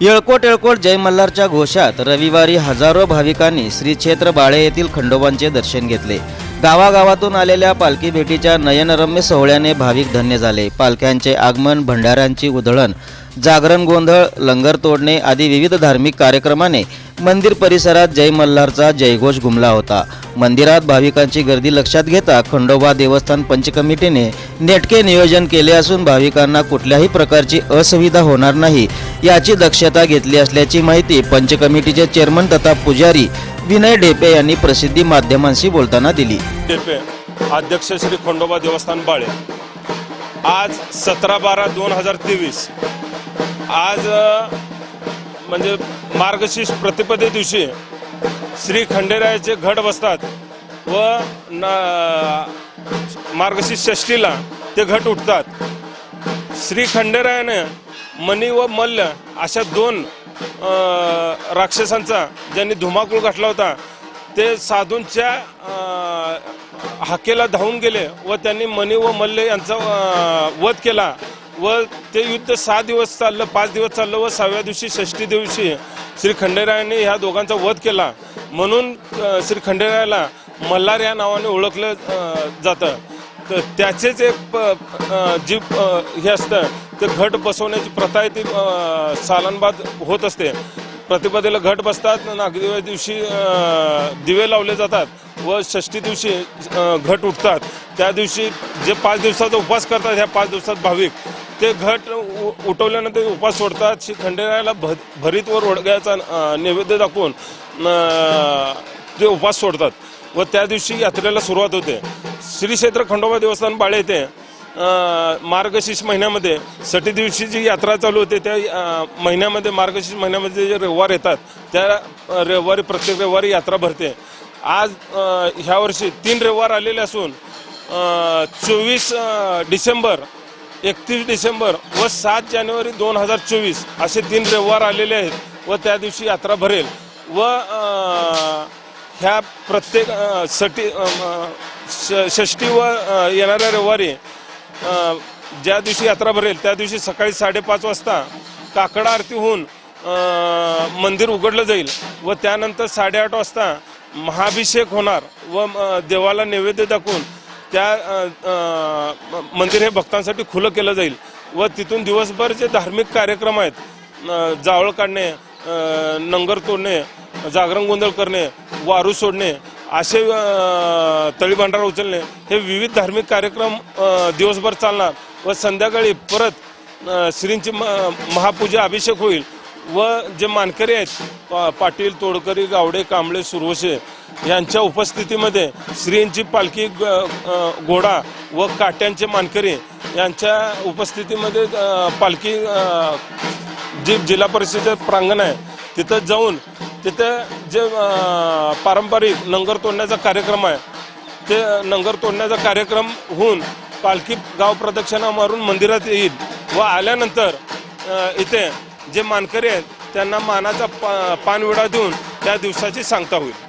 येळकोट येळकोट जय मल्हारच्या घोषात रविवारी हजारो भाविकांनी श्री क्षेत्र बाळे येथील खंडोबांचे दर्शन घेतले. गावागावातून आलेल्या पालखी भेटीच्या नयनरम्य सोहळ्याने भाविक धन्य झाले. पालख्यांचे आगमन भंडाऱ्यांची उधळण जागरण गोंधळ लंगर तोडणे आदी विविध धार्मिक कार्यक्रमाने मंदिर परिसरात जय मल्हारचा जयघोष घुमला होता. मंदिरात भाविकांची गर्दी लक्षात घेता खंडोबा देवस्थान पंचकमिटीने नेटके नियोजन केले असून भाविकांना कुठल्याही प्रकारची असुविधा होणार नाही. याची दक्षता घेतली असल्याची माहिती पंचकमिटीचे चेअरमन तथा पुजारी विनय ढेपे यांनी प्रसिद्धी माध्यमांशी बोलताना दिली. ढेपे अध्यक्ष श्री खंडोबा देवस्थान बाळे. आज सतरा बारा दोन हजार तेवीस. आज म्हणजे मार्गशीर्ष प्रतिपदे दिवशी श्री खंडेरायाचे घट बसतात व ना मार्गशीर्ष षष्टीला ते घट उठतात. श्री खंडेरायाने मणी व मल्ल अशा दोन राक्षसांचा ज्यांनी धुमाकूळ घातला होता ते साधूंच्या हाकेला धावून गेले व त्यांनी मणी व मल्ल यांचा वध केला. व ते युद्ध सहा दिवस चाललं पाच दिवस चाललं व सहाव्या दिवशी षष्टी दिवशी श्री खंडेरायाने ह्या दोघांचा वध केला. म्हणून श्री खंडेरायाला मल्हार या नावाने ओळखलं जातं. तर त्याचेच एक प- जी हे असतं. ते घट बसवण्याची प्रथा आहे ती सालनबाद होत असते. प्रतिपदेला घट बसतात नागदिव्या दिवशी दिवे लावले जातात व षष्टी दिवशी घट उठतात. त्या दिवशी जे पाच दिवसाचा उपवास करतात ह्या पाच दिवसात भाविक ते घट उ- उठवल्यानंतर उपवास सोडतात. श्री खंडेरायाला भ भरीत ओढग्याचा नैवेद्य दाखवून ते उपवास सोडतात. व त्या दिवशी यात्रेला सुरुवात होते. श्री क्षेत्र खंडोबा देवस्थान बाळे येथे मार्गशीर्ष महिन्यामध्ये सटी दिवशी जी यात्रा चालू होते त्या महिन्यामध्ये मार्गशीर्ष महिन्यामध्ये जे रविवार येतात त्या रविवारी प्रत्येक रविवारी यात्रा भरते. आज ह्या वर्षी तीन रविवार आलेले असून चोवीस डिसेंबर एकतीस डिसेंबर व सात जानेवारी दोन हजार चोवीस असे तीन रविवार आलेले आहेत व त्या दिवशी यात्रा भरेल. व ह्या प्रत्येक सटी षष्टी व येणाऱ्या रविवारी ज्या दिवशी यात्रा भरेल त्या दिवशी सकाळी साडेपाच वाजता काकडा आरती होऊन मंदिर उघडलं जाईल व त्यानंतर साडेआठ वाजता महाभिषेक होणार व देवाला नैवेद्य दाखवून त्या मंदिर हे भक्तांसाठी खुलं केलं जाईल व तिथून दिवसभर जे धार्मिक कार्यक्रम आहेत जावळ काढणे नंगर तोडणे जागरण गोंधळ करणे वारू सोडणे असे अ, तळीभांडारा उचलणे हे विविध धार्मिक कार्यक्रम दिवसभर चालणार व संध्याकाळी परत श्रींची म- महापूजा अभिषेक होईल. व जे मानकरी आहेत पा- पाटील तोडकरी गावडे कांबळे सुरवशे यांच्या उपस्थितीमध्ये श्रींची पालखी ग- घोडा व काट्यांचे मानकरी यांच्या उपस्थितीमध्ये पालखी जी जिल्हा परिषदेचं प्रांगण आहे तिथं जाऊन तिथं जे पारंपरिक नंगर तोडण्याचा कार्यक्रम आहे ते नंगर तोडण्याचा कार्यक्रम होऊन पालखी गाव प्रदक्षिणा मारून मंदिरात येईल व आल्यानंतर इथे जे मानकरी आहेत त्यांना मानाचा पा पानविडा देऊन त्या दिवसाची सांगता होईल.